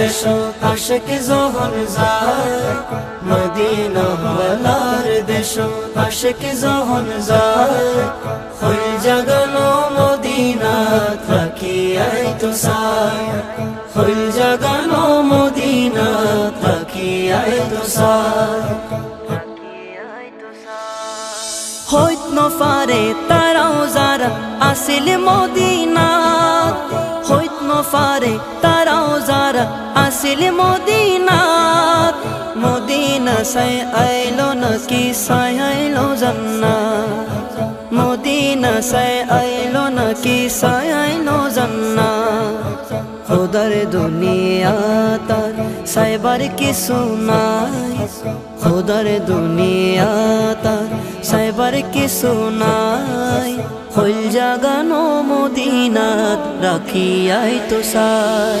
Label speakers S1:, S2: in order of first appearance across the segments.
S1: ওয়ালার দেশত আশেক যখন যায় মদিনা ওয়ালার দেশ আশেক যখন যায় হইল জাগানো মদিনা থাকি আই তো সাই হইল জাগানো মদিনা থাকি আই তো সাই হইত নফারে তারাও যারা আসিল মদিনা হইত নফারে তারাও যারা আসিল মদিনা মদিনা সাই আইলো নাকি? সাই আইলো জান্না মদিনা সাই আইলো নাকি? সাই আইলো জান্না খোদার দুনিয়া তার সাইবার কিছু নাই। খোদার দুনিয়া তার সাইবার কিছু নাই। হইল জাগানো মদিনাত, রাখিয়াই তো সাই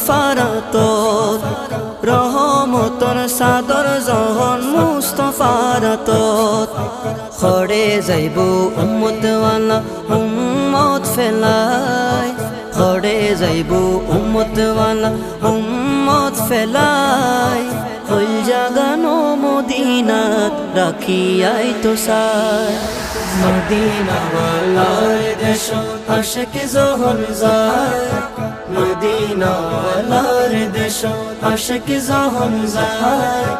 S1: মুস্তফার তোর রহমতর সাদর জহন মুস্তফার তোর খড়ে যাইব উম্মতওয়ালা, উম্মত ফেলায় খড়ে যাইব উম্মতওয়ালা, উম্মত ফেলায় হইল জাগানো মদিনাত রাখিয়াই তো সাই মদিনা ওয়ালার দেশ আশেক যখন যায় দেশ আশেক যায়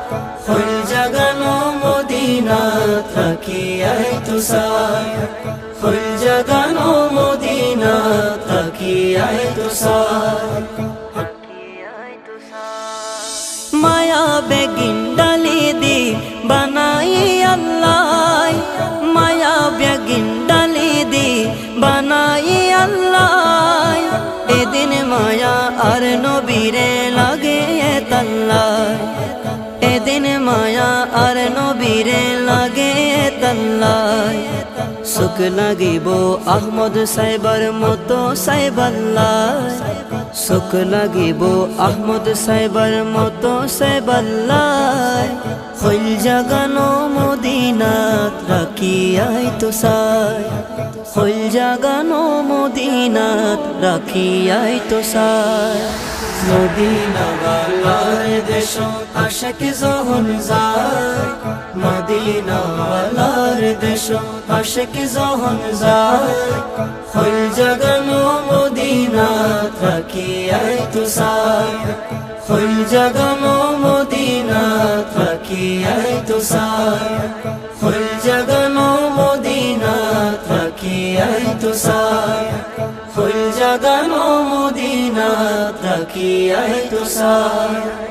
S1: হইল জাগানো মদিনাত রাখিয়াই তো সাই হইল জাগানো মদিনাত রাখিয়াই তো মায়া আর নবীরে লাগে তাল্লাই এদিন মায়া আর নবীরে লাগে তাল্লাই সুখ লাগিব আহমদ সাইবার মতো সাইবাল্লাই সুখ লাগিব আহমদ সাইবার মতো সাইবাল্লাই হইল জাগানো মদিনাত রাখিয়াই তো সাই হইল জাগানো মদিনাত, রাখিয়াই তো সাই মদিনা ওয়ালার দেশ আশেক যখন যায়, মদিনা ওয়ালার দেশ আশেক যখন যায়। হইল জাগানো মদিনা থাকি আই তো সাই হইল জাগানো মদিনা থাকি আই তো সাই থাকি আই তো হইল জাগানো মদিনা থাকি তো সাই